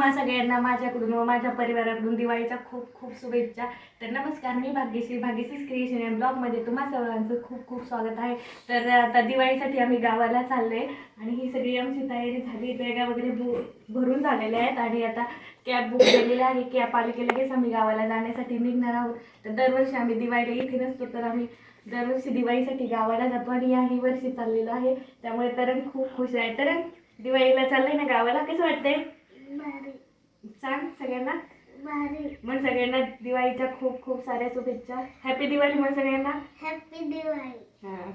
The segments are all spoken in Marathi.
तुम्हा सगळ्यांना माझ्याकडून व माझ्या परिवाराकडून दिवाळीच्या खूप खूप शुभेच्छा. तर नमस्कार मी भाग्यश्री भाग्यश्री क्रिएशन या ब्लॉगमध्ये तुम्हा सर्वांचं खूप खूप स्वागत आहे. तर आता दिवाळीसाठी आम्ही गावाला चाललो आहे आणि ही सगळी आमची तयारी झाली. बेगा वगैरे भू भरून झालेल्या आहेत आणि आता कॅब बुक केलेली आहे. कॅब आली की लगेच आम्ही गावाला जाण्यासाठी निघणार आहोत. तर दरवर्षी आम्ही दिवाळीला इथे नसतो तर आम्ही दरवर्षी दिवाळीसाठी गावाला जातो आणि याही वर्षी चाललेलो आहे. त्यामुळे तरण खूप खुश आहे. तरण दिवाळीला चाललंय ना गावाला? कसं वाटतंय? भारी. सांग सगळ्यांना. भारी. मग सगळ्यांना दिवाळीच्या खूप खूप साऱ्या शुभेच्छा. हॅपी दिवाळी मग सगळ्यांना. हॅपी दिवाळी.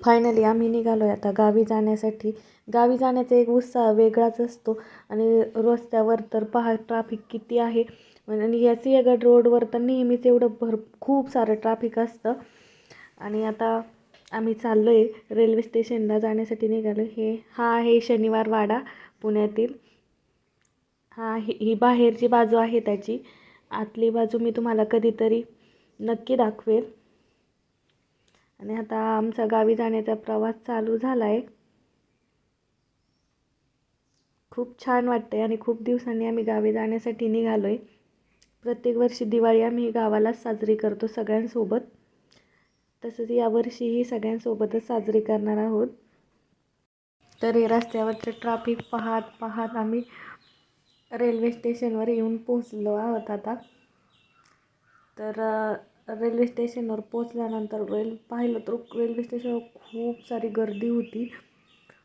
फायनली आम्ही निघालो आहे आता गावी जाण्यासाठी. गावी जाण्याचा एक उत्साह वेगळाच असतो. आणि रस्त्यावर तर पहा ट्राफिक किती आहे. आणि या सिंहगड रोडवर तर नेहमीच एवढं भर खूप सारं ट्राफिक असतं. आणि आता आम्ही चाललो आहे रेल्वे स्टेशनला जाण्यासाठी निघालो हे हा आहे शनिवार वाडा पुण्यातील. हा ही ही बाहेरची बाजू आहे त्याची. आतली बाजू मी तुम्हाला कधीतरी नक्की दाखवेल. आणि आता आमचा गावी जाण्याचा प्रवास चालू झाला आहे खूप छान वाटते आणि खूप दिवसांनी आम्ही गावी जाण्यासाठी निघालो आहे प्रत्येक वर्षी दिवाळी आम्ही गावालाच साजरी करतो सगळ्यांसोबत. तसंच यावर्षीही सगळ्यांसोबतच साजरी करणार आहोत. तर हे रस्त्यावरचं ट्राफिक पाहत पाहत आम्ही रेल्वे स्टेशनवर येऊन पोचलो आहोत आता. तर रेल्वे स्टेशनवर पोचल्यानंतर रेल पाहिलं तर रेल्वे स्टेशनवर खूप सारी गर्दी होती.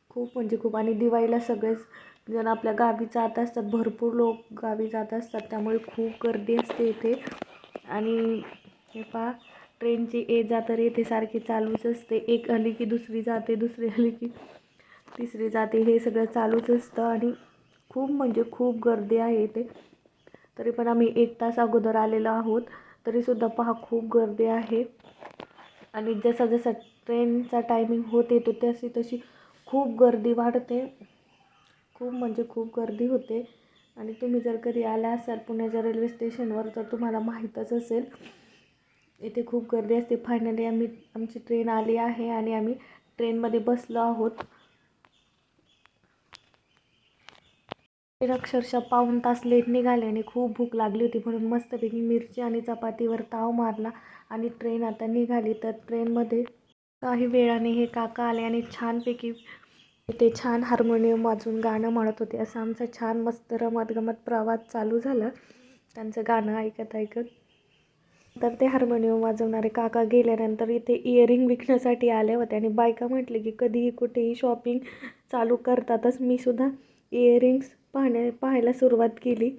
खूप म्हणजे खूप. आणि दिवाळीला सगळेच जण आपल्या गावी जात असतात. भरपूर लोक गावी जात असतात. त्यामुळे खूप गर्दी असते इथे. आणि हे पहा ट्रेनची ये जा तर येथे सारखी चालूच असते. एक आली की दुसरी जाते दुसरी आली की तिसरी जाते. हे सगळं चालूच असतं. आणि खूप म्हणजे खूप गर्दी आहे इथे. तरी पण आम्ही एक तास अगोदर आलेलो आहोत. तरीसुद्धा पहा खूप गर्दी आहे. आणि जसा जसा ट्रेनचा टायमिंग होत येतो तशी तशी खूप गर्दी वाढते. खूप म्हणजे खूप गर्दी होते. आणि तुम्ही जर कधी आला असाल पुण्याच्या रेल्वे स्टेशनवर तर तुम्हाला माहीतच असेल इथे खूप गर्दी असते. फायनली आम्ही आमची ट्रेन आली आहे आणि आम्ही ट्रेनमध्ये बसलो आहोत. ट्रेन अक्षरशः पाऊण तास लेट निघाल्याने खूप भूक लागली होती. म्हणून मस्तपैकी मिरची आणि चपातीवर ताव मारला आणि ट्रेन आता निघाली. तर ट्रेनमध्ये काही वेळाने हे काका आले आणि छानपैकी ते छान हार्मोनियम वाजून गाणं म्हणत होते. असं आमचा छान मस्त रमत गमत प्रवास चालू झाला. त्यांचं गाणं ऐकत ऐकत तर ते हार्मोनियम वाजवणारे काका गेल्यानंतर इथे इयरिंग विकण्यासाठी आले होते आणि बायका म्हटले की कधीही कुठेही शॉपिंग चालू करतातच. मी सुद्धा इयरिंग्स पाहण्या पाहायला सुरुवात केली.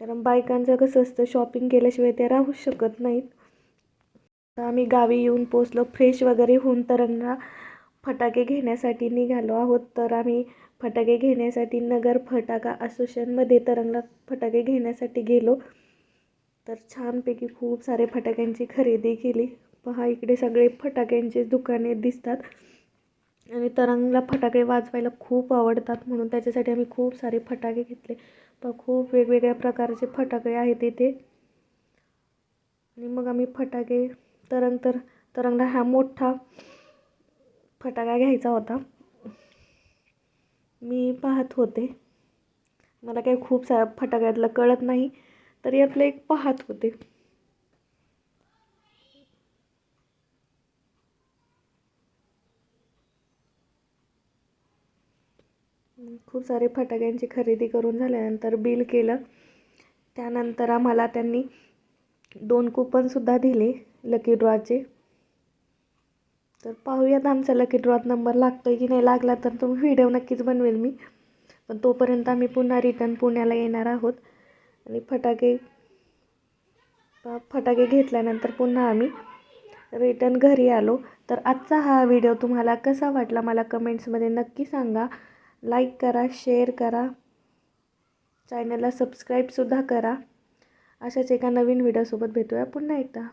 कारण बायकांचं कसं असतं शॉपिंग केल्याशिवाय ते राहू शकत नाहीत. तर आम्ही गावी येऊन पोचलो फ्रेश वगैरे होऊन तरंगा फटाके घेण्यासाठी निघालो आहोत. तर आम्ही फटाके घेण्यासाठी नगर फटाका असोसिएशनमध्ये तरंगला फटाके घेण्यासाठी गेलो. तर छानपैकी खूप सारे फटाक्यांची खरेदी केली. पहा इकडे सगळे फटाक्यांचे दुकाने दिसतात. आणि तरंगला फटाके वाजवायला खूप आवडतात म्हणून त्याच्यासाठी आम्ही खूप सारे फटाके घेतले. पण खूप वेगवेगळ्या प्रकारचे फटाके आहेत इथे. आणि मग आम्ही फटाके तरंग तर तरंगला हा मोठा फटाका घ्यायचा होता. मी पाहत होते. मला काही खूप साऱ्या फटाक्यातलं कळत नाही तरी आपलं एक पाहत होते. खूप सारे फटाक्यांची खरेदी करून झाल्यानंतर बिल केलं. त्यानंतर आम्हाला त्यांनी दोन कुपनसुद्धा दिले लकी ड्रॉचे तर पाहूयात आमचा लकी ड्रॉत नंबर लागतो आहे की नाही लागला तर तो व्हिडिओ नक्कीच बनवेल मी. पण तोपर्यंत आम्ही पुन्हा रिटर्न पुण्याला येणार आहोत. आणि फटाके फटाके घेतल्यानंतर पुन्हा आम्ही रिटर्न घरी आलो. तर आजचा हा व्हिडिओ तुम्हाला कसा वाटला मला कमेंट्समध्ये नक्की सांगा. लाईक करा शेअर करा. चॅनलला सबस्क्राईबसुद्धा करा. अशाच एका नवीन व्हिडिओसोबत भेटूया पुन्हा एकदा.